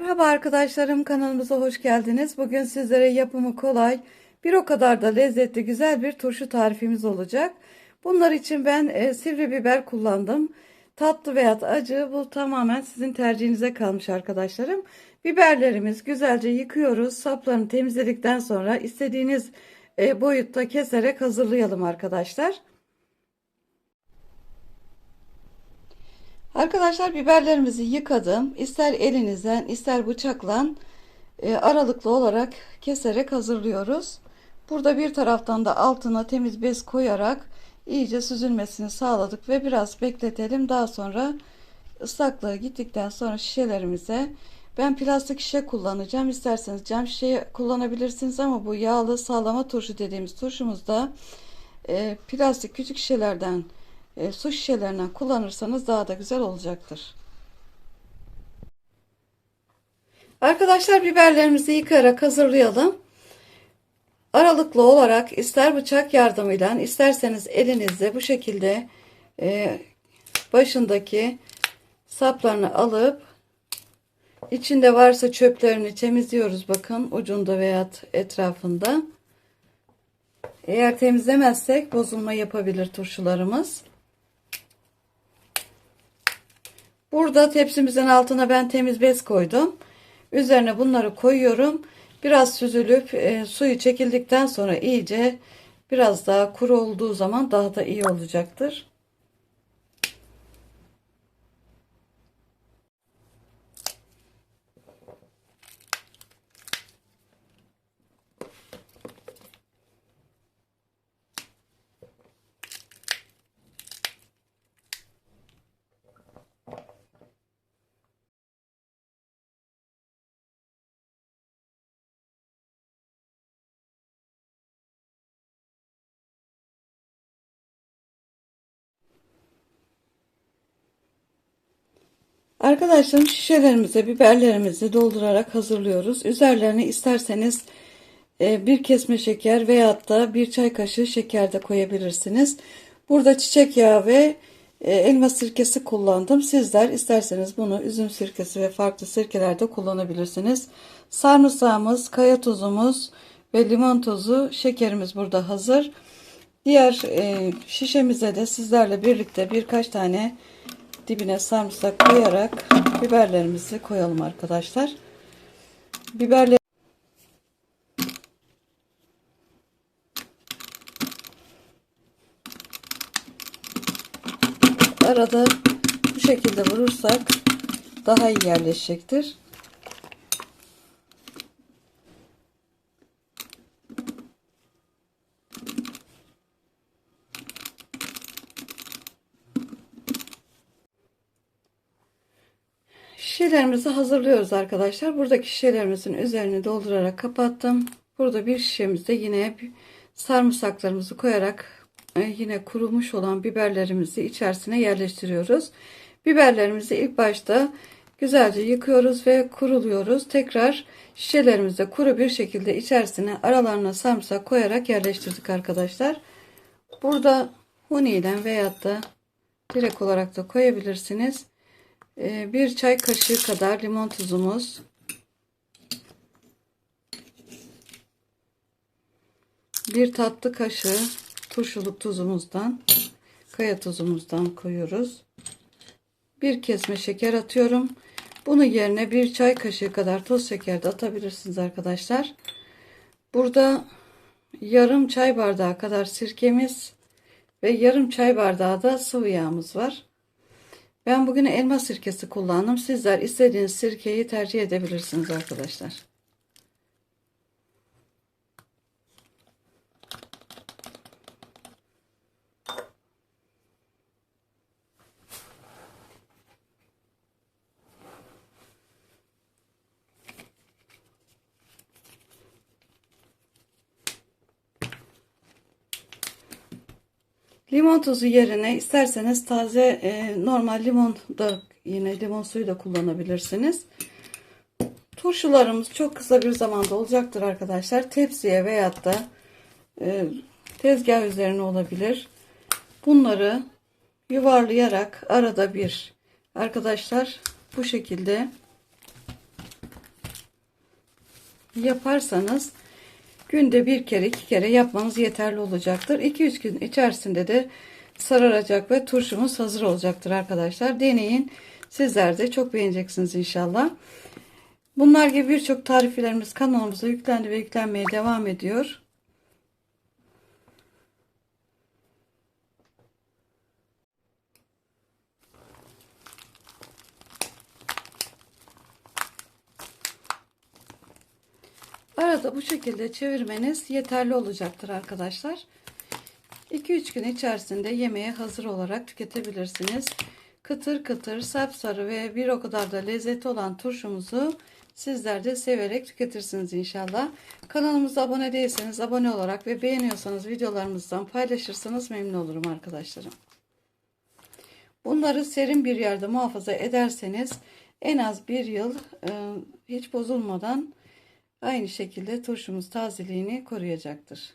Merhaba arkadaşlarım kanalımıza hoş geldiniz. Bugün sizlere yapımı kolay bir o kadar da lezzetli güzel bir turşu tarifimiz olacak. Bunlar için ben e, sivri biber kullandım. Tatlı veya acı bu tamamen sizin tercihinize kalmış arkadaşlarım. Biberlerimiz güzelce yıkıyoruz. Saplarını temizledikten sonra istediğiniz e, boyutta keserek hazırlayalım arkadaşlar. Arkadaşlar biberlerimizi yıkadım. İster elinizden ister bıçakla e, aralıklı olarak keserek hazırlıyoruz. Burada bir taraftan da altına temiz bez koyarak iyice süzülmesini sağladık ve biraz bekletelim. Daha sonra ıslaklığı gittikten sonra şişelerimize ben plastik şişe kullanacağım. İsterseniz cam şişe kullanabilirsiniz ama bu yağlı sağlama turşu dediğimiz turşumuzda e, plastik küçük şişelerden e, su şişelerinden kullanırsanız daha da güzel olacaktır. Arkadaşlar biberlerimizi yıkayarak hazırlayalım. Aralıklı olarak ister bıçak yardımıyla isterseniz elinizle bu şekilde e, başındaki saplarını alıp içinde varsa çöplerini temizliyoruz bakın ucunda veya etrafında. Eğer temizlemezsek bozulma yapabilir turşularımız. Burada tepsimizin altına ben temiz bez koydum. Üzerine bunları koyuyorum. Biraz süzülüp e, suyu çekildikten sonra iyice biraz daha kuru olduğu zaman daha da iyi olacaktır. Arkadaşlarım şişelerimize biberlerimizi doldurarak hazırlıyoruz. Üzerlerine isterseniz e, bir kesme şeker veyahut da bir çay kaşığı şeker de koyabilirsiniz. Burada çiçek yağı ve e, elma sirkesi kullandım. Sizler isterseniz bunu üzüm sirkesi ve farklı sirkelerde kullanabilirsiniz. Sarımsağımız, kaya tuzumuz ve limon tuzu, şekerimiz burada hazır. Diğer e, şişemize de sizlerle birlikte birkaç tane dibine sarımsak koyarak biberlerimizi koyalım arkadaşlar. Biberler arada bu şekilde vurursak daha iyi yerleşecektir. Şişelerimizi hazırlıyoruz arkadaşlar. Buradaki şişelerimizin üzerini doldurarak kapattım. Burada bir şişemizde yine sarımsaklarımızı koyarak e, yine kurumuş olan biberlerimizi içerisine yerleştiriyoruz. Biberlerimizi ilk başta güzelce yıkıyoruz ve kuruluyoruz. Tekrar şişelerimizde kuru bir şekilde içerisine aralarına sarımsak koyarak yerleştirdik arkadaşlar. Burada huni ile veyahut da direkt olarak da koyabilirsiniz. Ee, bir çay kaşığı kadar limon tuzumuz. Bir tatlı kaşığı turşuluk tuzumuzdan, kaya tuzumuzdan koyuyoruz. Bir kesme şeker atıyorum. Bunun yerine bir çay kaşığı kadar toz şeker de atabilirsiniz arkadaşlar. Burada yarım çay bardağı kadar sirkemiz ve yarım çay bardağı da sıvı yağımız var. Ben bugün elma sirkesi kullandım. Sizler istediğiniz sirkeyi tercih edebilirsiniz arkadaşlar. Limon tuzu yerine isterseniz taze e, normal limon da yine limon suyu da kullanabilirsiniz. Turşularımız çok kısa bir zamanda olacaktır arkadaşlar. Tepsiye veyahut da e, tezgah üzerine olabilir. Bunları yuvarlayarak arada bir arkadaşlar bu şekilde yaparsanız günde bir kere iki kere yapmanız yeterli olacaktır. 2-3 gün içerisinde de sararacak ve turşumuz hazır olacaktır arkadaşlar. Deneyin. Sizler de çok beğeneceksiniz inşallah. Bunlar gibi birçok tariflerimiz kanalımıza yüklendi ve yüklenmeye devam ediyor. Arada bu şekilde çevirmeniz yeterli olacaktır arkadaşlar. 2-3 gün içerisinde yemeğe hazır olarak tüketebilirsiniz. Kıtır kıtır, sapsarı ve bir o kadar da lezzetli olan turşumuzu sizler de severek tüketirsiniz inşallah. Kanalımıza abone değilseniz abone olarak ve beğeniyorsanız videolarımızdan paylaşırsanız memnun olurum arkadaşlarım. Bunları serin bir yerde muhafaza ederseniz en az bir yıl e, hiç bozulmadan aynı şekilde turşumuz tazeliğini koruyacaktır.